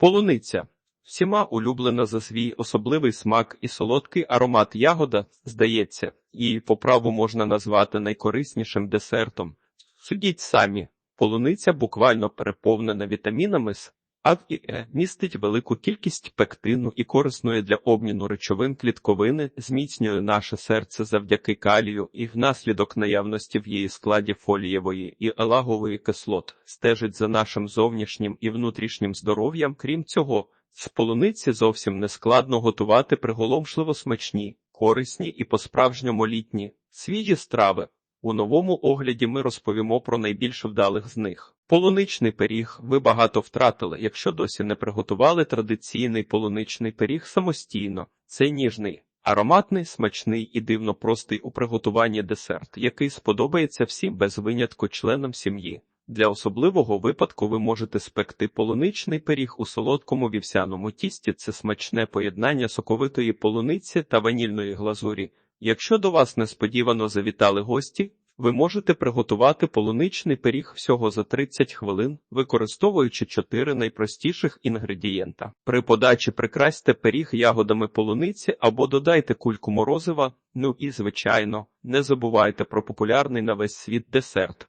Полуниця. Всіма улюблена за свій особливий смак і солодкий аромат ягода, здається, її по праву можна назвати найкориснішим десертом. Судіть самі, полуниця буквально переповнена вітамінами С, А і Е, містить велику кількість пектину і корисної для обміну речовин клітковини, зміцнює наше серце завдяки калію і внаслідок наявності в її складі фолієвої і елагової кислот, стежить за нашим зовнішнім і внутрішнім здоров'ям. Крім цього, з полуниці зовсім не складно готувати приголомшливо смачні, корисні і по-справжньому літні, свіжі страви. У новому огляді ми розповімо про найбільш вдалих з них. Полуничний пиріг ви багато втратили, якщо досі не приготували традиційний полуничний пиріг самостійно. Це ніжний, ароматний, смачний і дивно простий у приготуванні десерт, який сподобається всім без винятку членам сім'ї. Для особливого випадку ви можете спекти полуничний пиріг у солодкому вівсяному тісті. Це смачне поєднання соковитої полуниці та ванільної глазурі. Якщо до вас несподівано завітали гості, ви можете приготувати полуничний пиріг всього за 30 хвилин, використовуючи чотири найпростіших інгредієнта. При подачі прикрасьте пиріг ягодами полуниці або додайте кульку морозива. Ну і, звичайно, не забувайте про популярний на весь світ десерт.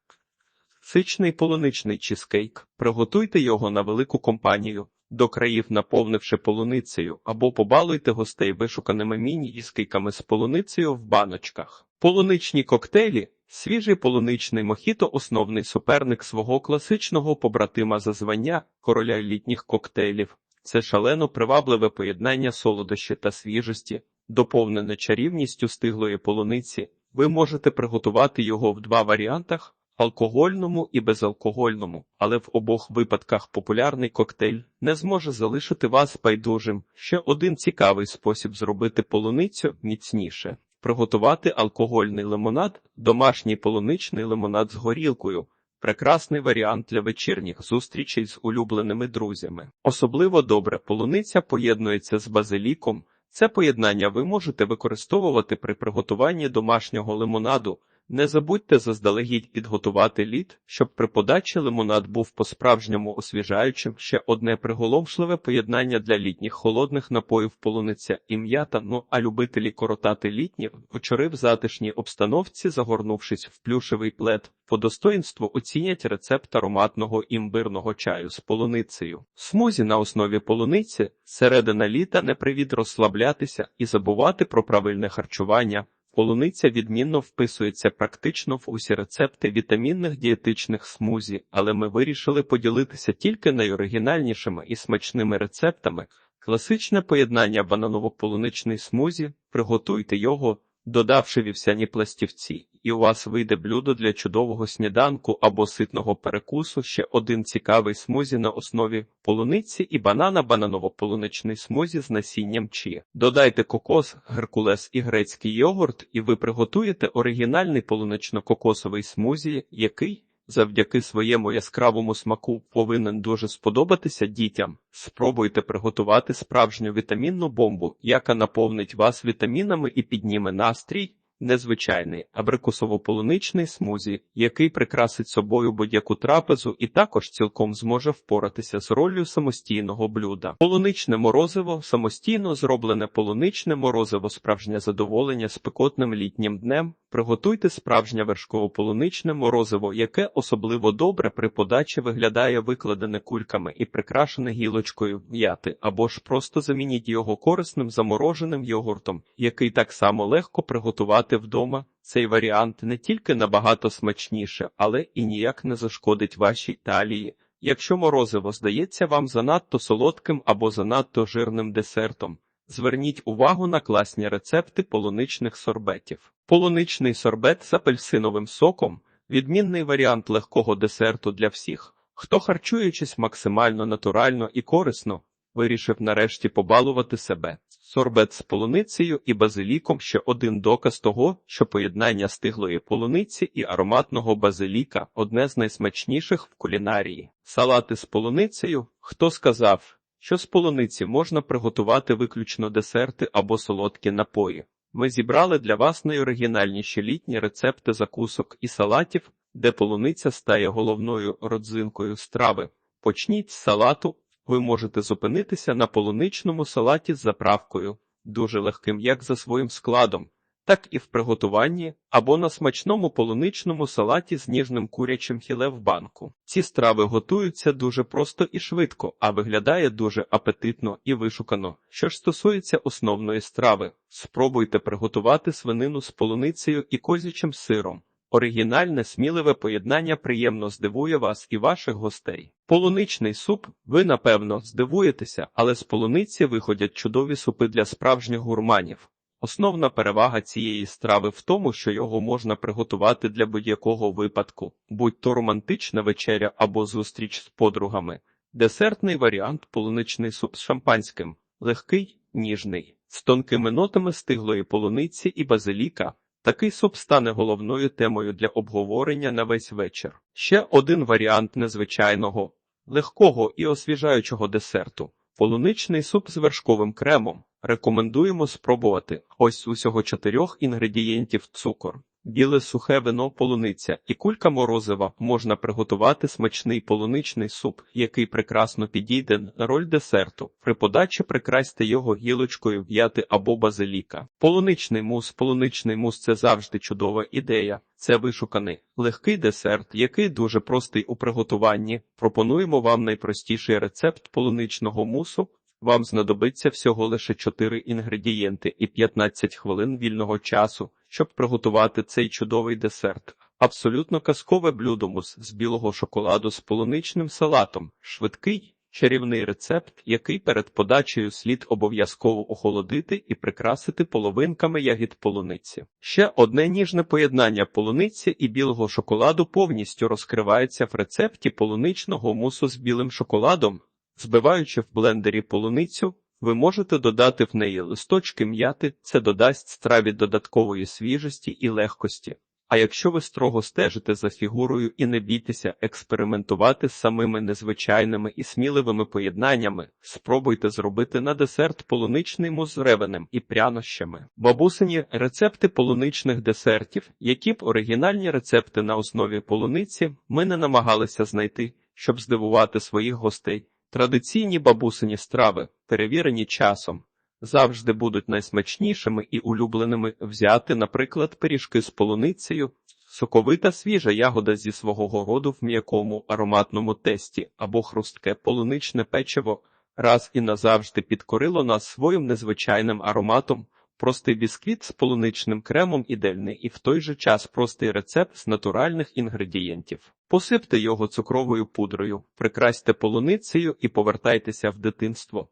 Сичний полуничний чізкейк. Приготуйте його на велику компанію, до країв наповнивши полуницею, або побалуйте гостей вишуканими міні-іскейками з полуницею в баночках. Полуничні коктейлі. Свіжий полуничний мохіто – основний суперник свого класичного побратима за звання короля літніх коктейлів. Це шалено привабливе поєднання солодощі та свіжості, доповнене чарівністю стиглої полуниці. Ви можете приготувати його в два варіантах алкогольному і безалкогольному, але в обох випадках популярний коктейль не зможе залишити вас байдужим. Ще один цікавий спосіб зробити полуницю міцніше. Приготувати алкогольний лимонад, домашній полуничний лимонад з горілкою. Прекрасний варіант для вечірніх зустрічей з улюбленими друзями. Особливо добре полуниця поєднується з базиліком. Це поєднання ви можете використовувати при приготуванні домашнього лимонаду. Не забудьте заздалегідь підготувати лід, щоб при подачі лимонад був по-справжньому освіжаючим. Ще одне приголомшливе поєднання для літніх холодних напоїв полуниця і м'ята. Ну а любителі коротати літні вечори в затишній обстановці, загорнувшись в плюшевий плед, по достоїнству оцінять рецепт ароматного імбирного чаю з полуницею. Смузі на основі полуниці середина літа не привід розслаблятися і забувати про правильне харчування. Полуниця відмінно вписується практично в усі рецепти вітамінних дієтичних смузі, але ми вирішили поділитися тільки найоригінальнішими і смачними рецептами. Класичне поєднання бананово-полуничний смузі, приготуйте його, додавши вівсяні пластівці, і у вас вийде блюдо для чудового сніданку або ситного перекусу. Ще один цікавий смузі на основі полуниці і банана бананово-полуничний смузі з насінням чі. Додайте кокос, геркулес і грецький йогурт, і ви приготуєте оригінальний полунично-кокосовий смузі, який завдяки своєму яскравому смаку повинен дуже сподобатися дітям. Спробуйте приготувати справжню вітамінну бомбу, яка наповнить вас вітамінами і підніме настрій. Незвичайний абрикосово-полуничний смузі, який прикрасить собою будь-яку трапезу і також цілком зможе впоратися з роллю самостійного блюда. Полуничне морозиво самостійно зроблене полуничне морозиво справжнє задоволення спекотним літнім днем. Приготуйте справжнє вершково-полуничне морозиво, яке особливо добре при подачі виглядає викладене кульками і прикрашене гілочкою м'яти, або ж просто замініть його корисним замороженим йогуртом, який так само легко приготувати вдома. Цей варіант не тільки набагато смачніше, але і ніяк не зашкодить вашій талії. Якщо морозиво здається вам занадто солодким або занадто жирним десертом. Зверніть увагу на класні рецепти полуничних сорбетів. Полуничний сорбет з апельсиновим соком відмінний варіант легкого десерту для всіх, хто, харчуючись максимально натурально і корисно, вирішив нарешті побалувати себе. Сорбет з полуницею і базиліком ще один доказ того, що поєднання стиглої полуниці і ароматного базиліка одне з найсмачніших в кулінарії. Салати з полуницею хто сказав? що з полуниці можна приготувати виключно десерти або солодкі напої. Ми зібрали для вас найоригінальніші літні рецепти закусок і салатів, де полуниця стає головною родзинкою страви. Почніть з салату, ви можете зупинитися на полуничному салаті з заправкою, дуже легким як за своїм складом, так і в приготуванні, або на смачному полуничному салаті з ніжним курячим філе в банку. Ці страви готуються дуже просто і швидко, а виглядає дуже апетитно і вишукано. Що ж стосується основної страви, спробуйте приготувати свинину з полуницею і козячим сиром. Оригінальне, сміливе поєднання приємно здивує вас і ваших гостей. Полуничний суп, ви напевно здивуєтеся, але з полуниці виходять чудові супи для справжніх гурманів. Основна перевага цієї страви в тому, що його можна приготувати для будь-якого випадку, будь то романтична вечеря або зустріч з подругами. Десертний варіант полуничний суп з шампанським, легкий, ніжний, з тонкими нотами стиглої полуниці і базиліка. Такий суп стане головною темою для обговорення на весь вечір. Ще один варіант незвичайного, легкого і освіжаючого десерту полуничний суп з вершковим кремом. Рекомендуємо спробувати ось усього чотирьох інгредієнтів цукор. Біле сухе вино полуниця і кулька морозива можна приготувати смачний полуничний суп, який прекрасно підійде на роль десерту. При подачі прикрасьте його гілочкою в'яти або базиліка. Полуничний мус, полуничний мус це завжди чудова ідея. Це вишуканий легкий десерт, який дуже простий у приготуванні. Пропонуємо вам найпростіший рецепт полуничного мусу. Вам знадобиться всього лише 4 інгредієнти і 15 хвилин вільного часу, щоб приготувати цей чудовий десерт. Абсолютно казкове блюдо мус з білого шоколаду з полуничним салатом, швидкий, чарівний рецепт, який перед подачею слід обов'язково охолодити і прикрасити половинками ягід полуниці. Ще одне ніжне поєднання полуниці і білого шоколаду повністю розкривається в рецепті полуничного мусу з білим шоколадом. Збиваючи в блендері полуницю, ви можете додати в неї листочки м'яти, це додасть страві додаткової свіжості і легкості. А якщо ви строго стежите за фігурою і не бійтеся експериментувати з самими незвичайними і сміливими поєднаннями, спробуйте зробити на десерт полуничний мус з ревенем і прянощами. Бабусині рецепти полуничних десертів, які б оригінальні рецепти на основі полуниці, ми не намагалися знайти, щоб здивувати своїх гостей. Традиційні бабусині страви, перевірені часом, завжди будуть найсмачнішими і улюбленими взяти, наприклад, пиріжки з полуницею, соковита свіжа ягода зі свого городу в м'якому ароматному тесті або хрустке полуничне печиво раз і назавжди підкорило нас своїм незвичайним ароматом. Простий бісквіт з полуничним кремом ідеальний і в той же час простий рецепт з натуральних інгредієнтів. Посипте його цукровою пудрою, прикрасьте полуницею і повертайтеся в дитинство.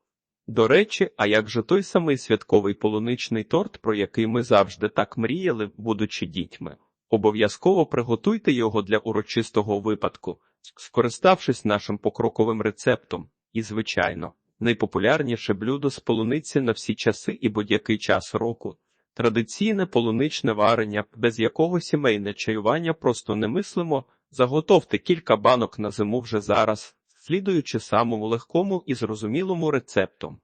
До речі, а як же той самий святковий полуничний торт, про який ми завжди так мріяли, будучи дітьми? Обов'язково приготуйте його для урочистого випадку, скориставшись нашим покроковим рецептом. І, звичайно, найпопулярніше блюдо з полуниці на всі часи і будь-який час року. Традиційне полуничне варення, без якого сімейне чаювання просто не мислимо, заготовте кілька банок на зиму вже зараз, слідуючи самому легкому і зрозумілому рецепту.